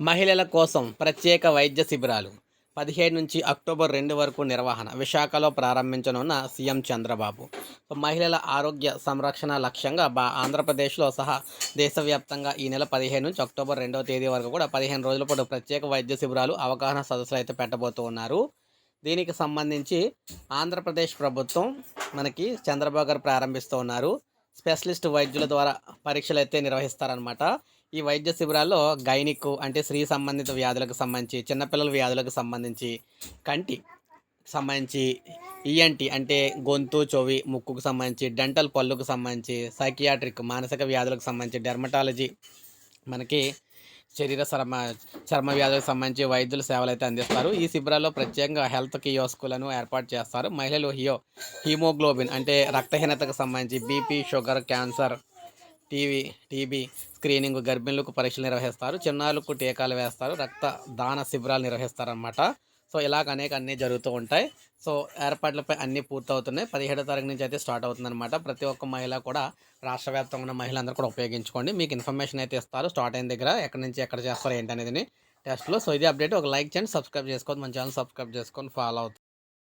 మహిళల కోసం ప్రత్యేక వైద్య శిబిరాలు. పదిహేడు నుంచి అక్టోబర్ రెండు వరకు నిర్వహణ. విశాఖలో ప్రారంభించనున్న సీఎం చంద్రబాబు. మహిళల ఆరోగ్య సంరక్షణ లక్ష్యంగా బా ఆంధ్రప్రదేశ్లో సహా దేశవ్యాప్తంగా ఈ నెల పదిహేను నుంచి అక్టోబర్ రెండవ తేదీ వరకు కూడా పదిహేను రోజుల పాటు ప్రత్యేక వైద్య శిబిరాలు అవగాహన సదస్సులు అయితే పెట్టబోతూ ఉన్నారు దీనికి సంబంధించి ఆంధ్రప్రదేశ్ ప్రభుత్వం మనకి చంద్రబాబు గారు ప్రారంభిస్తూ ఉన్నారు. స్పెషలిస్ట్ వైద్యుల ద్వారా పరీక్షలు అయితే నిర్వహిస్తారనమాట ఈ వైద్య శిబిరాల్లో గైనిక్ అంటే స్త్రీ సంబంధిత వ్యాధులకు సంబంధించి చిన్నపిల్లల వ్యాధులకు సంబంధించి కంటి సంబంధించి ఈఎన్టీ అంటే గొంతు చెవి ముక్కుకు సంబంధించి డెంటల్ పళ్ళుకు సంబంధించి సైకియాట్రిక్ మానసిక వ్యాధులకు సంబంధించి డెర్మటాలజీ మనకి శరీర చర్మ చర్మ వ్యాధులకు సంబంధించి వైద్యుల సేవలు అయితే అందిస్తారు. ఈ శిబిరాల్లో ప్రత్యేకంగా హెల్త్ కియోస్కులను ఏర్పాటు చేస్తారు. మహిళలు హియో హీమోగ్లోబిన్ అంటే రక్తహీనతకు సంబంధించి BP sugar cancer TV TB screening గర్భిణులకు పరీక్షలు నిర్వహిస్తారు. చిన్నారులకు టీకాలు వేస్తారు. రక్త దాన శిబిరాలు నిర్వహిస్తారనమాట సో ఇలాగ అనేక అన్నీ జరుగుతూ ఉంటాయి. సో ఏర్పాట్లపై అన్నీ పూర్తవుతున్నాయి. పదిహేడో తారీఖు నుంచి అయితే స్టార్ట్ అవుతుందన్నమాట. ప్రతి ఒక్క మహిళ కూడా రాష్ట్ర వ్యాప్తంగా ఉన్న మహిళలందరూ కూడా ఉపయోగించుకోండి. మీకు ఇన్ఫర్మేషన్ అయితే ఇస్తారు. స్టార్ట్ అయిన దగ్గర ఎక్కడి నుంచి ఎక్కడ చేస్తారు ఏంటనేది టెస్ట్లో. సో ఇది అప్డేట్. ఒక లైక్ చేయండి. సబ్స్క్రైబ్ చేసుకోండి మన ఛానల్ సబ్స్క్రైబ్ చేసుకొని ఫాలో అవుతుంది